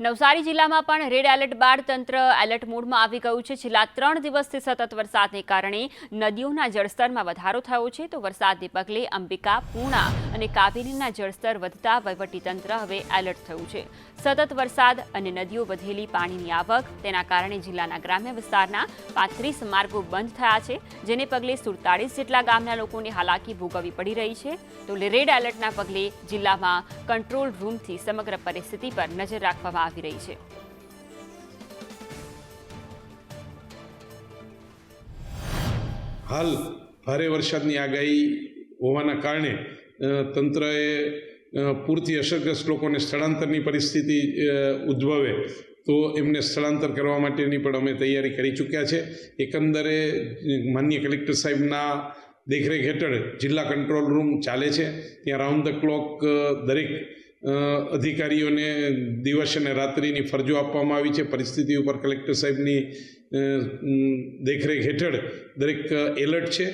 નવસારી જિલ્લામાં પણ red alert બાદ તંત્ર એલર્ટ મોડમાં આવી ગયું છે. છેલ્લા ત્રણ દિવસથી સતત વરસાદને કારણે નદીઓના જળસ્તરમાં વધારો થયો છે. તો વરસાદને પગલે અંબિકા પૂર્ણા અને કાવેરીના જળસ્તર વધતા વહીવટીતંત્ર હવે એલર્ટ થયું છે. સતત વરસાદ અને નદીઓ વધેલી પાણીની આવક, તેના કારણે જિલ્લાના ગ્રામ્ય વિસ્તારના પાંત્રીસ માર્ગો બંધ થયા છે, જેને પગલે સુડતાળીસ જેટલા ગામના લોકોને હાલાકી ભોગવવી પડી રહી છે. તો રેડ એલર્ટના પગલે જિલ્લામાં કંટ્રોલ રૂમથી સમગ્ર પરિસ્થિતિ પર નજર રાખવામાં આવી રહી છે. હાલ ભારે વરસાદની આગાહી હોવાના કારણે તંત્રએ પૂરતી અસરગ્રસ્ત લોકોને સ્થળાંતરની પરિસ્થિતિ ઉદ્ભવે તો એમને સ્થળાંતર કરવા માટેની પણ અમે તૈયારી કરી ચૂક્યા છે. એકંદરે, માન્ય કલેક્ટર સાહેબના દેખરેખ હેઠળ જિલ્લા કંટ્રોલ રૂમ ચાલે છે. ત્યાં રાઉન્ડ ધ ક્લોક દરેક અધિકારીઓને દિવસ અને રાત્રિની ફરજો આપવામાં આવી છે. પરિસ્થિતિ ઉપર કલેક્ટર સાહેબની દેખરેખ હેઠળ દરેક એલર્ટ છે.